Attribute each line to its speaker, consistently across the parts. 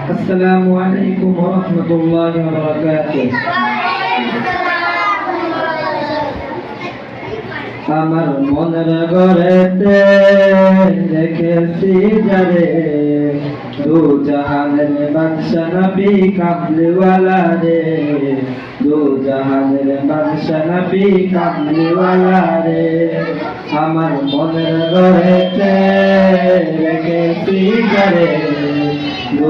Speaker 1: السلام عليكم ورحمة الله وبركاته আমার মনের ঘরেতে দেখেছি যারে দু জাহানের বাদশা নবী কামলিওয়ালা রে দু জাহানের বাদশা নবী কামলিওয়ালা রে আমার মনের ঘরেতে দেখেছি যারে দু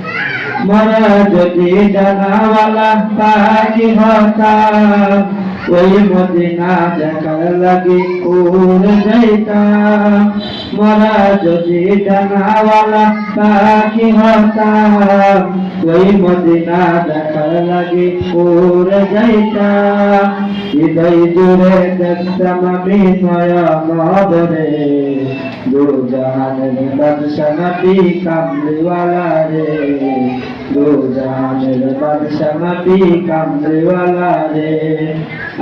Speaker 1: মরা যদি জানাওয়ালা পাখি হতাম। ওই মদিনা দেখার লাগি উড়ে যাইতাম। মরা যদি জানাওয়ালা পাখি হতাম। ওই মদিনা দেখার লাগি উড়ে যাইতাম। হৃদয় জুড়ে দেখতাম আমি নয়নরে দু জাহানের বাদশা নবী কামলিওয়ালা রে নবী কামলিওয়ালা রে।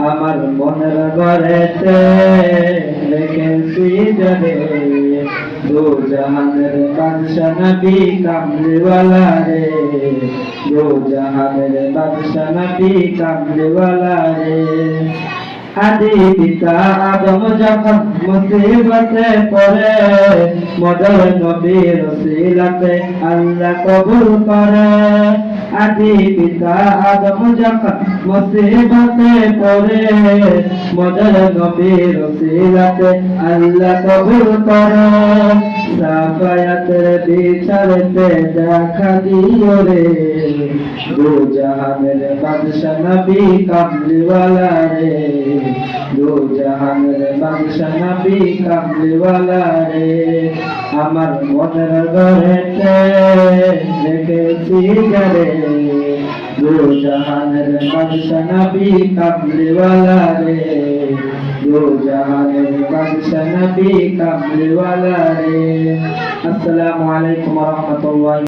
Speaker 1: আমার মনের ঘরেতে রেখেছি যারে দু রে। আদি পিতা আদম যখন মুসিবতে পড়ে মদর নবীর সিলাতে আল্লাহ কবুল করে। আদি পিতা আদম যখন মুসিবতে পড়ে মদর নবীর সিলাতে আল্লাহ কবুল করে। সাফায়াতের বিচারতে দেখা দিও রে। দু জাহানের বাদশা নবী কামলিওয়ালা রে। দু জাহানের নবী কামলিওয়ালা রে। আমার মনের ঘরেতে দেখেছি যারে দু জাহানের বাদশা নবী কামলিওয়ালা রে দু জাহানের বাদশা নবী কামলিওয়ালা রে আসসালামু আলাইকুম ওয়া রাহমাতুল্লাহি